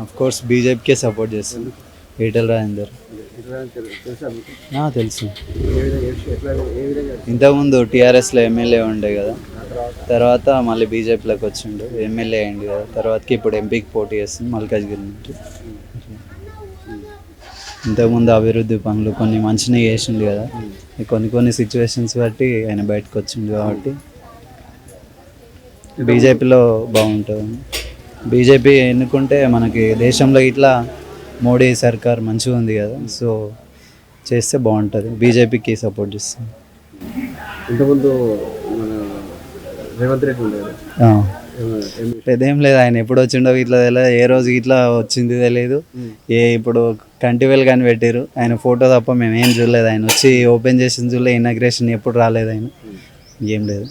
Of course బీజేపీకే support చేస్తాం. ఈటల రాజేందర్. తెలుసా ఇంతకుముందు టీఆర్ఎస్లో ఎమ్మెల్యే ఉండే కదా. తర్వాత? మళ్ళీ బీజేపీలోకి వచ్చిండు. ఎమ్మెల్యే అయింది కదా. తర్వాతకి ఇప్పుడు ఎంపీకి పోటీ చేస్తుంది మల్కాజ్గిరి నుంచి ఇంతకుముందు అభివృద్ధి పనులు కొన్ని మంచిగా చేసిండు కదా. కొన్ని కొన్ని సిచ్యువేషన్స్ బట్టి ఆయన బయటకు వచ్చిండు కాబట్టి బీజేపీలో బాగుంటుంది. బీజేపీ ఎన్నుకుంటే మనకి దేశంలో ఇట్లా మోడీ సర్కార్ మంచిగా ఉంది కదా సో చేస్తే బాగుంటుంది. బీజేపీకి సపోర్ట్ చేస్తాం. ఇంతకుముందు మన రేవంత్ రెడ్డి ఉండే కదా ఆ. ఏమ- ఏం పెద్దేం లేదు ఆయన ఎప్పుడు వచ్చిండో ఇట్లా తెలియదు ఏ రోజు ఇట్లా వచ్చింది తెలియదు. ఏ ఇప్పుడు కంటివేల్ కానీ పెట్టారు ఆయన ఫోటో తప్ప మేము ఏం చూడలేదు. ఆయన వచ్చి ఓపెన్ చేసిన చూడలేదు ఇనాగ్రేషన్ ఎప్పుడు రాలేదు ఆయన. ఏం లేదు.